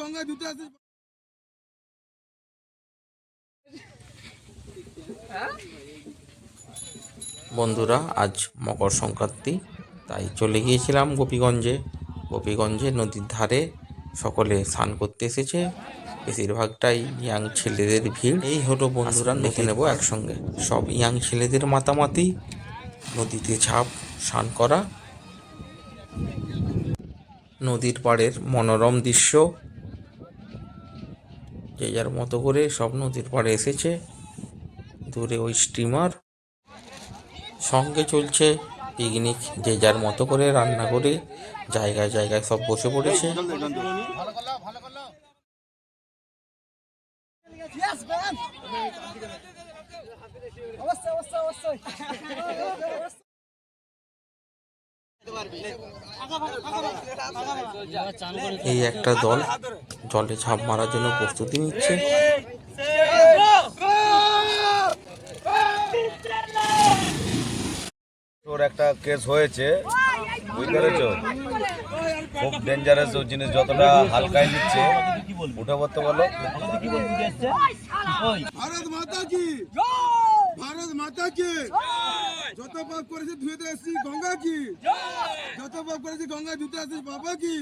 গঙ্গা দুটো আছে। বন্ধুরা আজ মকর সংক্রান্তি তাই চলে গিয়েছিলাম গোপীগঞ্জে। গোপীগঞ্জে নদীর ধারে সকলে স্নান করতে এসেছে। বেশিরভাগটাই ইয়াং ছেলেদের ভিড়। এই হলো বন্ধুরা দেখে নেব একসঙ্গে। সব ইয়াং ছেলেদের মাতামাতি। নদীতে ঝাঁপ স্নান করা। নদীর পাড়ের মনোরম দৃশ্য। যে যার মতো করে সব নদীর পাড়ে এসেছে। দূরে ওই স্টিমার সঙ্গে চলছে পিকনিক, যে যার মতো করে রান্না করে, জায়গায় জায়গায় সব বসে পড়েছে। এই একটা দল, জলে ঝাঁপ মারার জন্য প্রস্তুতি নিচ্ছে। ওর একটা কেস হয়েছে, বুঝতে পেরেছ? খুব ডেঞ্জারাস ও জিনিস, যতটা হালকায় নিচ্ছে। উঠে পড়তে বলো। ভারত মাতা কি ভারত মাতা কি যত পাপ করেছে ধুয়ে আসছি গঙ্গা কি যত পাপ করেছে গঙ্গা ধুতে আসছিস বাবা কি